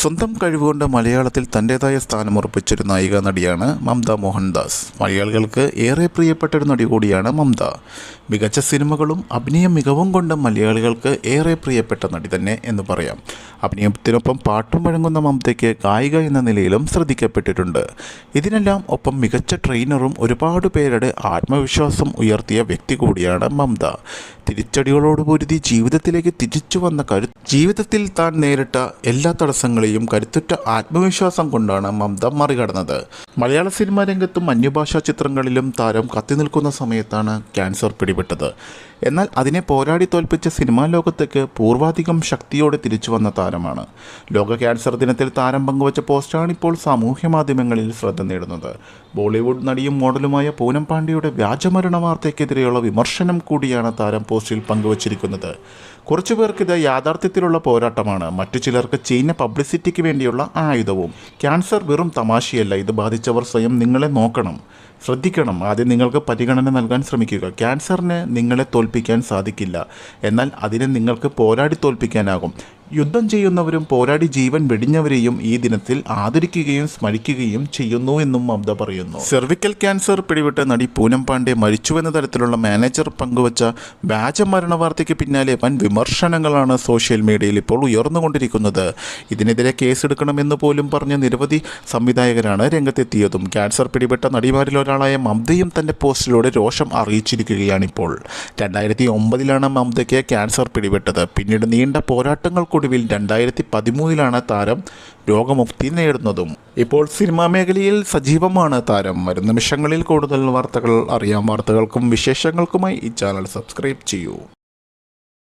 സ്വന്തം കഴിവുകൊണ്ട് മലയാളത്തിൽ തന്റെതായ സ്ഥാനം ഉറപ്പിച്ചൊരു നായിക നടിയാണ് മമത മോഹൻദാസ്. മലയാളികൾക്ക് ഏറെ പ്രിയപ്പെട്ട ഒരു നടി കൂടിയാണ് മമത മികച്ച സിനിമകളും അഭിനയ മികവും കൊണ്ട് മലയാളികൾക്ക് ഏറെ പ്രിയപ്പെട്ട നടി തന്നെ എന്ന് പറയാം. അഭിനയത്തിനൊപ്പം പാട്ടും വഴങ്ങുന്ന മമതയ്ക്ക് ഗായിക എന്ന നിലയിലും ശ്രദ്ധിക്കപ്പെട്ടിട്ടുണ്ട്. ഇതിനെല്ലാം ഒപ്പം മികച്ച ട്രെയിനറും ഒരുപാട് പേരുടെ ആത്മവിശ്വാസം ഉയർത്തിയ വ്യക്തി കൂടിയാണ് മമത. തിരിച്ചടികളോട് പൊരുതി ജീവിതത്തിലേക്ക് തിരിച്ചു വന്ന കരു ജീവിതത്തിൽ താൻ നേരിട്ട എല്ലാ തടസ്സങ്ങളെയും കരുത്തുറ്റ ആത്മവിശ്വാസം കൊണ്ടാണ് മമത മറികടന്നത്. മലയാള സിനിമാ രംഗത്തും അന്യഭാഷാ ചിത്രങ്ങളിലും താരം കത്തി നിൽക്കുന്ന സമയത്താണ് ക്യാൻസർ പിടിപെട്ടത്. എന്നാൽ അതിനെ പോരാടി തോൽപ്പിച്ച സിനിമാ ലോകത്തേക്ക് പൂർവാധികം ശക്തിയോടെ തിരിച്ചു വന്ന താരമാണ്. ലോക ക്യാൻസർ ദിനത്തിൽ താരം പങ്കുവച്ച പോസ്റ്റാണ് ഇപ്പോൾ സാമൂഹ്യ മാധ്യമങ്ങളിൽ ശ്രദ്ധ നേടുന്നത്. ബോളിവുഡ് നടിയും മോഡലുമായ പൂനം പാണ്ഡ്യയുടെ വ്യാജമരണ വാർത്തയ്ക്കെതിരെയുള്ള വിമർശനം കൂടിയാണ് താരം പോസ്റ്റിൽ പങ്കുവച്ചിരിക്കുന്നത്. കുറച്ചു പേർക്ക് ഇത് യാഥാർത്ഥ്യത്തിലുള്ള പോരാട്ടമാണ്. മറ്റു ചിലർക്ക് ചീന പബ്ലിസിറ്റിക്ക് വേണ്ടിയുള്ള ആയുധവും. ക്യാൻസർ വെറും തമാശയല്ല. ഇത് ബാധിച്ചവർ സ്വയം നിങ്ങളെ നോക്കണം. ശ്രദ്ധിക്കണം. ആദ്യം നിങ്ങൾക്ക് പരിഗണന നൽകാൻ ശ്രമിക്കുക. ക്യാൻസറിന് നിങ്ങളെ തോൽപ്പിക്കാൻ സാധിക്കില്ല. എന്നാൽ അതിനെ നിങ്ങൾക്ക് പോരാടി തോൽപ്പിക്കാനാകും. യുദ്ധം ചെയ്യുന്നവരും പോരാടി ജീവൻ വെടിഞ്ഞവരെയും ഈ ദിനത്തിൽ ആദരിക്കുകയും സ്മരിക്കുകയും ചെയ്യുന്നു എന്നും മമത പറയുന്നു. സെർവിക്കൽ ക്യാൻസർ പിടിവിട്ട നടി പൂനം പാണ്ഡെ മരിച്ചുവെന്ന തരത്തിലുള്ള മാനേജർ പങ്കുവച്ച വ്യാജ മരണ വാർത്തയ്ക്ക് പിന്നാലെ വൻ വിമർശനങ്ങളാണ് സോഷ്യൽ മീഡിയയിൽ ഇപ്പോൾ ഉയർന്നുകൊണ്ടിരിക്കുന്നത്. ഇതിനെതിരെ കേസെടുക്കണമെന്ന് പോലും പറഞ്ഞ നിരവധി സംവിധായകരാണ് രംഗത്തെത്തിയതും. ക്യാൻസർ പിടിപെട്ട നടിമാരിൽ ഒരാളായ മമതയും തന്റെ പോസ്റ്റിലൂടെ രോഷം അറിയിച്ചിരിക്കുകയാണിപ്പോൾ. രണ്ടായിരത്തി ഒമ്പതിലാണ് മമതയ്ക്ക് ക്യാൻസർ പിടിപെട്ടത്. പിന്നീട് നീണ്ട പോരാട്ടങ്ങൾക്കൊടുവിൽ രണ്ടായിരത്തി പതിമൂന്നിലാണ് താരം രോഗമുക്തി നേടുന്നതും. ഇപ്പോൾ സിനിമാ മേഖലയിൽ സജീവമാണ് താരം. വരും നിമിഷങ്ങളിൽ കൂടുതൽ വാർത്തകൾ അറിയാം വാർത്തകൾക്കും വിശേഷങ്ങൾക്കുമായി ഈ ചാനൽ സബ്സ്ക്രൈബ് ചെയ്യൂ.